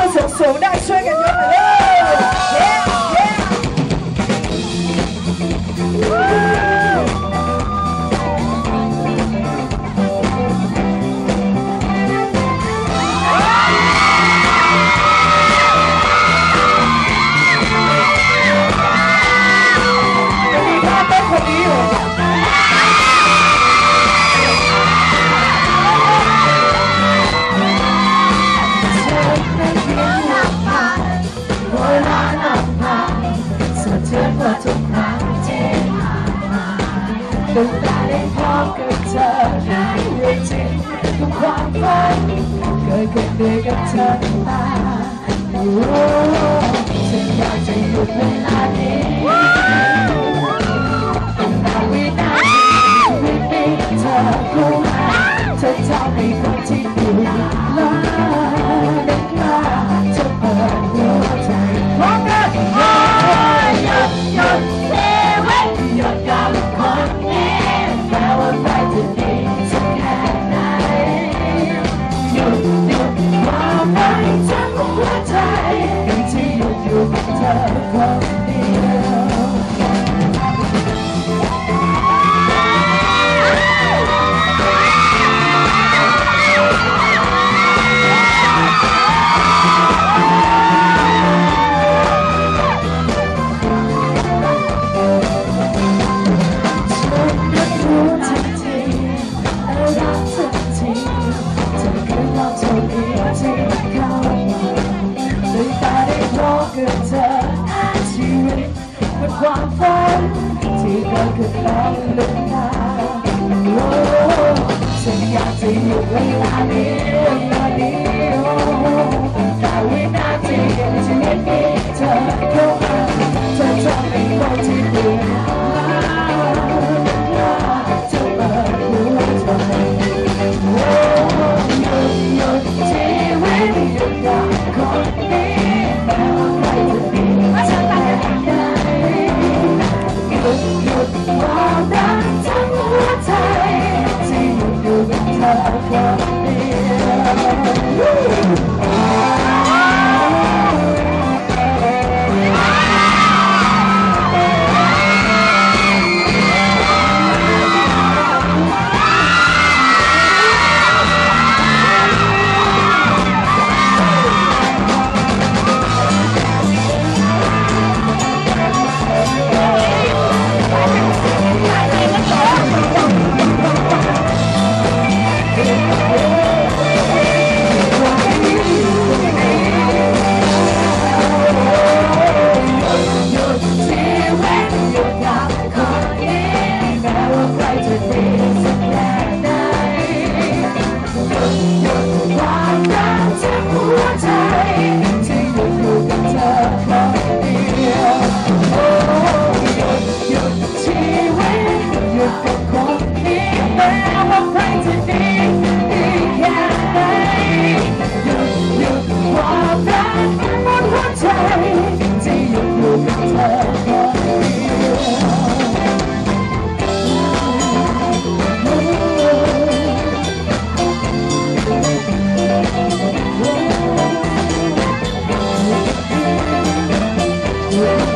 分成熟耐衰嘅樣嚟啦。 เธอทุกครั้งที่ผ่านมาตั้งแต่ได้พบกับเธอในวิถีทุกความฝันเกิดขึ้นเดียวกับเธอมาฉันอยากจะหยุดเวลานี้ ที่เกิดคือตอนลืมตาฉันอยากจะอยู่เวลานี้ Woo! you.